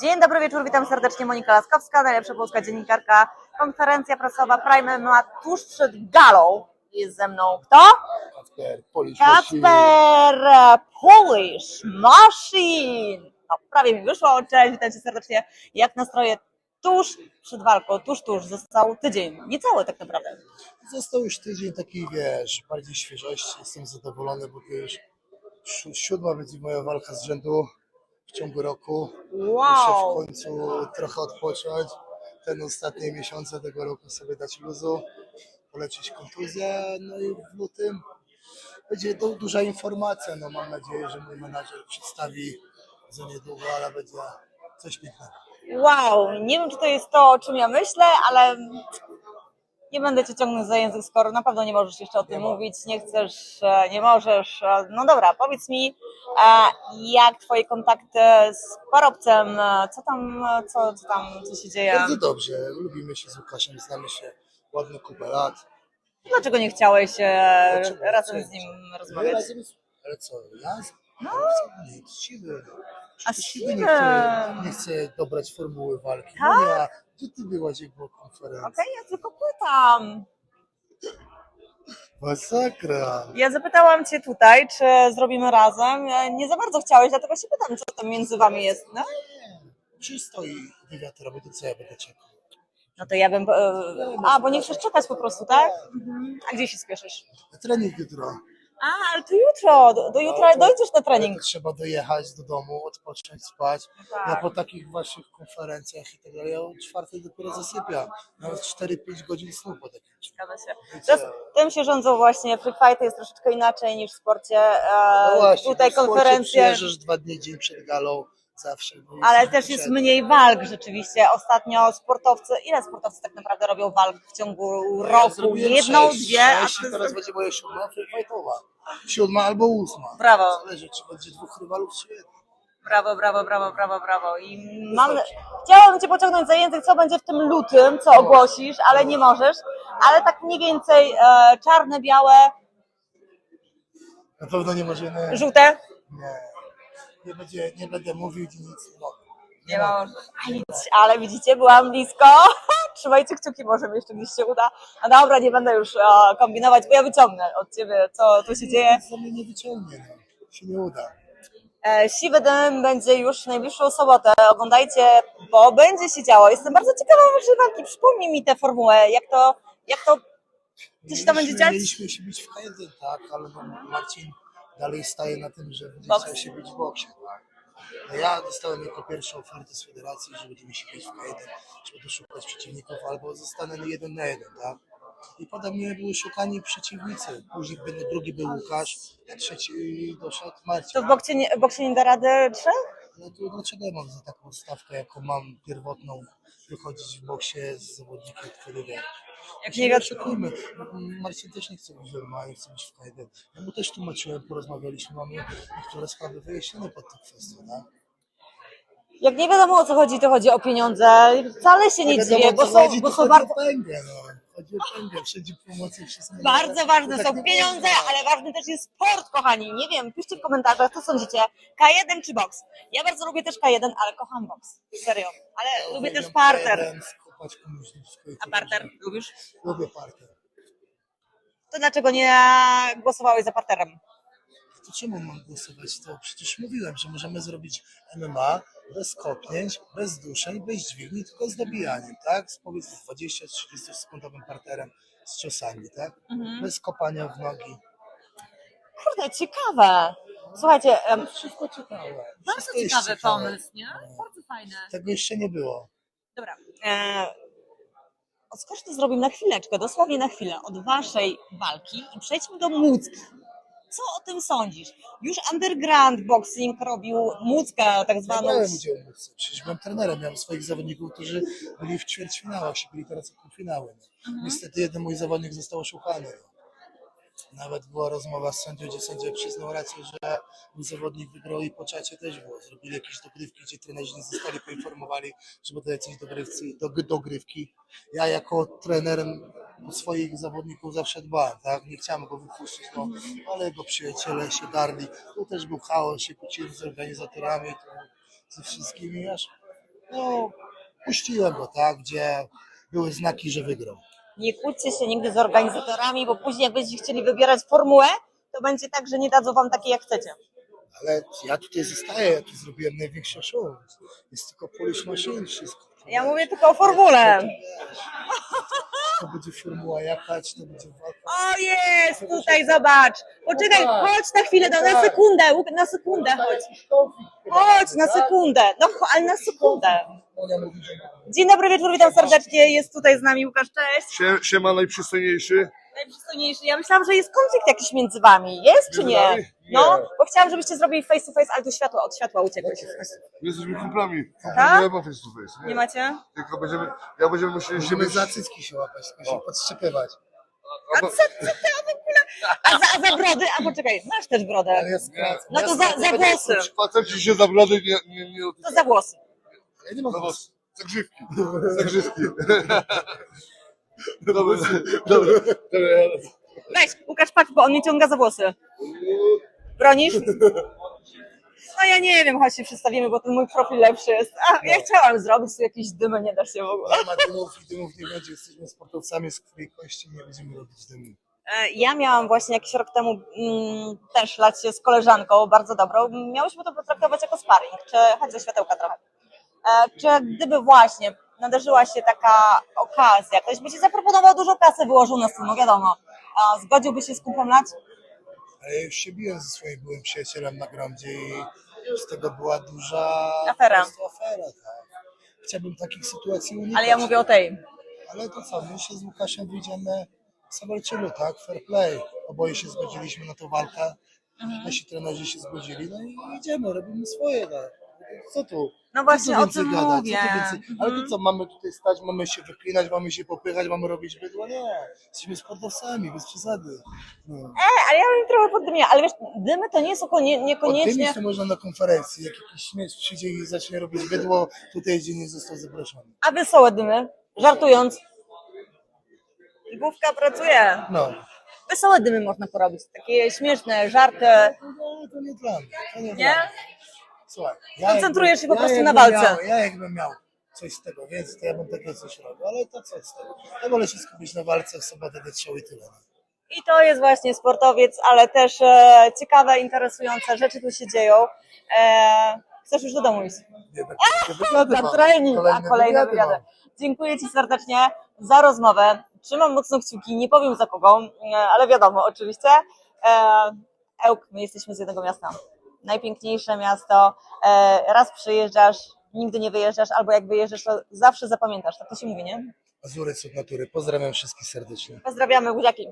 Dzień dobry wieczór, witam serdecznie. Monika Laskowska, najlepsza polska dziennikarka. Konferencja prasowa Prime ma tuż przed galą. Jest ze mną kto? Kacper, Polish Machine. Kacper Polish Machine. No, prawie mi wyszło. Cześć, witam cię serdecznie. Jak nastroje tuż przed walką, tuż, tuż. Został tydzień, niecały tak naprawdę. Został już tydzień taki, wiesz, bardziej świeżości. Jestem zadowolony, bo to już si- siódma będzie moja walka z rzędu ciągu roku. Muszę w Wow. końcu trochę odpocząć. Ten ostatnie miesiące tego roku sobie dać luzu, poleczyć kontuzję. No i w lutym będzie du- duża informacja. No mam nadzieję, że mój menadżer przedstawi za niedługo, ale będzie coś pięknego. Wow, nie wiem, czy to jest to, o czym ja myślę, ale nie będę cię ciągnąć za język, skoro na pewno nie możesz jeszcze o tym Nie mówić, nie chcesz, e, nie możesz. E, No dobra, powiedz mi, e, jak twoje kontakty z parobcem, co tam, co, co tam, co się dzieje? Bardzo dobrze. Lubimy się z Łukaszem, znamy się ładne kupę lat. Dlaczego nie chciałeś Dlaczego? razem z nim My rozmawiać? Ale co, ja? No. Nie, siwy. A z siwy nie chce, nie chce dobrać formuły walki. Tak? No ja, gdzie ty byłaś, jak była konferencja? Okej, ja tylko pytam. Masakra. Ja zapytałam cię tutaj, czy zrobimy razem. E, Nie za bardzo chciałeś, dlatego się pytam, co tam między wami jest. No? Czy stoi wywiad robi, to co ja będę czekał? No to ja bym. e, A, bo nie chcesz czekać po prostu, tak? Mhm. A gdzie się spieszysz? Na trening jutro. A, ale to jutro. Do, do jutra dojdziesz na trening. to trzeba dojechać do domu, odpocząć, spać. Ja Tak. po takich waszych konferencjach i tak dalej, ja o czwartej dopiero zasypiam. Nawet 4-5 godzin snu po takim. Zgadza się. To jest, tym się rządzą właśnie. Free fighty jest troszeczkę inaczej niż w sporcie. E, No właśnie, tutaj w sporcie konferencje. Przyjeżdżasz dwa dni dzień przed galą, zawsze. Ale też jest mniej walk rzeczywiście. Ostatnio sportowcy, ile sportowcy tak naprawdę robią walk w ciągu roku? zrobiłem Jedną, sześć, dwie, a sześć ty i teraz będzie moja siódma fightowa. Siódma albo ósma. Brawo. Zależy, czy będzie dwóch rywalów, czy jeden. Brawo, brawo, brawo, brawo, brawo. I mam, chciałabym Cię pociągnąć za język, co będzie w tym lutym, co ogłosisz, ale nie możesz. Ale tak mniej więcej e, czarne, białe, Na pewno nie możemy. żółte. Nie. Nie, będzie, nie będę mówił i nic nie mogę. Nie ma Ale widzicie, byłam blisko. Trzymajcie kciuki, może mi jeszcze gdzieś się uda. A dobra, nie będę już e, kombinować, bo ja wyciągnę od Ciebie, co tu się dzieje. Nic za mnie nie wyciągnie, no. Się nie uda. E, Siwy dym będzie już w najbliższą sobotę. Oglądajcie, bo będzie się działo. Jestem bardzo ciekawa waszej walki. Przypomnij mi tę formułę, jak to, jak to Co się tam będzie dziać? Mieliśmy się bić w K1, tak, ale no, Marcin dalej staje na tym, że będzie się bić w boksie. Tak. No ja dostałem jako pierwszą ofertę z federacji, że będziemy się bić w K1, że będę szukać przeciwników, albo zostanę jeden na jeden, tak. I potem mnie były szukani przeciwnicy. Później będę, drugi był Łukasz, a trzeci doszedł Marcin. To w boksie nie, w boksie nie da rady trzech? No to dlaczego ja mam za taką stawkę, jaką mam pierwotną, wychodzić w boksie z zawodnikiem, który wie. Jak nie wiadomo. oszukujmy. Marcin też nie chce być Wilma, nie chce być w K1. Ja mu też tłumaczyłem, porozmawialiśmy, mamy niektóre sprawy wyjaśnione pod tą kwestią, tak? Jak nie wiadomo o co chodzi, to chodzi o pieniądze. Wcale się nie wiadomo, dziwię, bo są, chodzi, bo są bardzo, o pęgę, no. Chodzi o pęgę, wszędzie pomocy, wszystko. bardzo ważne są tak pieniądze, ale ważny też jest sport, kochani. Nie wiem, piszcie w komentarzach, co sądzicie. K1 czy boks? Ja bardzo lubię też K1, ale kocham boks. Serio. Ale Ja lubię też parter. K1, skopać komuś dupsko i A parter lubisz? Lubię parter. To dlaczego nie głosowałeś za parterem? To czemu mam głosować? To przecież mówiłem, że możemy zrobić MMA bez kopnięć, bez duszeń, bez dźwigni, tylko z dobijaniem, tak? Z powiedzmy 20-30 sekundowym parterem z ciosami, tak? Mhm. Bez kopania w nogi. Kurde, ciekawe. Słuchajcie, em, Wszystko ciekawe. bardzo Wszystko jest ciekawy pomysł, nie? Bardzo fajne. Tego jeszcze nie było. Dobra. E, skoro to zrobimy na chwileczkę, dosłownie na chwilę, od waszej walki i przejdźmy do Mucki. Co o tym sądzisz? Już underground boxing robił Muckę tak Ja zwaną. brałem udział w mówce. Przecież byłem trenerem, miałem swoich zawodników, którzy byli w ćwierćfinałach, się byli teraz w półfinały. No. Mhm. Niestety jeden mój zawodnik został oszukany. No. Nawet była rozmowa z sędzią, gdzie sędzia przyznał rację, że zawodnik wygrał i po czacie też było. Zrobili jakieś dogrywki, gdzie trenerzy nie zostali poinformowani, że będą jakieś dogrywki, dog- dogrywki. Ja jako trener o swoich zawodników zawsze dbałem, tak? Nie chciałem go wypuścić, no, ale jego przyjaciele się darli. Tu też był chaos, się kłóciłem z organizatorami, ze wszystkimi, aż no, puściłem go, tak, gdzie były znaki, że wygrał. Nie kłóćcie się nigdy z organizatorami, bo później jak będziecie chcieli wybierać formułę, to będzie tak, że nie dadzą wam takiej jak chcecie. Ale ja tutaj zostaję, ja tu zrobiłem największe show. Jest tylko polish machine, wszystko. Ja mówię tylko o formule. To będzie formuła jakaś, to będzie walka. O jest, tutaj zobacz. Poczekaj, tak. chodź na chwilę, no, na sekundę, Łuk- na sekundę chodź. Chodź, na sekundę, no cho- ale na sekundę. Monia mówi, że Dzień dobry wieczór, witam serdecznie, jest tutaj z nami Łukasz, cześć. Sie, siema najprzystojniejszy. Najprzystojniejszy, ja myślałam, że jest konflikt jakiś między wami, jest czy Między nie? nami? No, bo chciałam, żebyście zrobili face to face, ale tu światło, od światła uciekłeś. My jesteśmy kumplami. Tak? Nie ma face to face. Nie macie? Tylko będziemy, ja będziemy musieli się musimy być... za cycki się łapać, tylko się podszczepywać. A co, co ty w ogóle? A za, a za brody? A poczekaj, masz też brodę. No to za, za włosy. Faceci się za brody nie... nie, nie To za włosy. Ja nie mam włosów. Zagrzywki. Zagrzywki. Dobra, dobra. Weź, Łukasz, patrz, bo on mnie ciąga za włosy. Bronisz? No ja nie wiem, chodź się przedstawimy, bo ten mój profil lepszy jest. A, ja chciałam zrobić tu jakieś dymy, nie da się w ogóle. Nie ma dymów i dymów nie będzie. Jesteśmy sportowcami z krwi i kości, nie będziemy robić dymu. E, Ja miałam właśnie jakiś rok temu mm, też lać się z koleżanką, bardzo dobrą. Miałyśmy to potraktować jako sparring, czy chodź ze światełka trochę. E, Czy gdyby właśnie nadarzyła się taka okazja, ktoś by ci zaproponował dużo kasy, wyłożył na stół, no wiadomo, zgodziłby się z kumplem lać? Ale ja już się biłem ze swoim byłym przyjacielem na grondzie i z tego była duża Afera. afera tak. Chciałbym takich sytuacji unikać. Ale ja mówię o tej. Ale to co, my się z Łukaszem wyjdziemy, zawalczymy, tak? Fair play. Oboje się zgodziliśmy na tą walkę. Mhm. Nasi trenerzy się zgodzili, no i idziemy, robimy swoje. Tak. Co tu? No Co właśnie tu o tym? Co tu mówię. więcej? Ale Mhm. to co, mamy tutaj stać, mamy się wyklinać, mamy się popychać, mamy robić bydło? Nie. Jesteśmy sportowcami, bez przesady. No. E, ale ja bym trochę poddymiła, ale wiesz, dymy to nie są konie, niekoniecznie... Poddymić to można na konferencji. Jak jakiś śmieć przyjdzie i zacznie robić bydło, tutaj gdzie nie został zaproszony. A wesołe dymy, żartując. Główka pracuje. No. Wesołe dymy można porobić, takie śmieszne, żarty. No, to nie dla mnie. To nie, Nie? Dla mnie. Słuchaj, ja Koncentrujesz się po prostu jakbym na walce. Miał, ja jakbym miał coś z tego więcej, to ja bym takie coś robił, ale to co z tego? Ja wolę się skupić na walce, w sobotę show i tyle. No. I to jest właśnie sportowiec, ale też e, ciekawe, interesujące rzeczy tu się dzieją. E, chcesz już do domu iść? Jednak takie wywiady mam. trening, a kolejne wywiady. mam. Dziękuję Ci serdecznie za rozmowę. Trzymam mocno kciuki, nie powiem za kogo, e, ale wiadomo, oczywiście. E, Ełk, my jesteśmy z jednego miasta. Najpiękniejsze miasto. E, raz przyjeżdżasz, nigdy nie wyjeżdżasz, albo jak wyjeżdżasz, to zawsze zapamiętasz. Tak to się mówi, nie? Azury cud natury. Pozdrawiam wszystkich serdecznie. Pozdrawiamy, buziaki.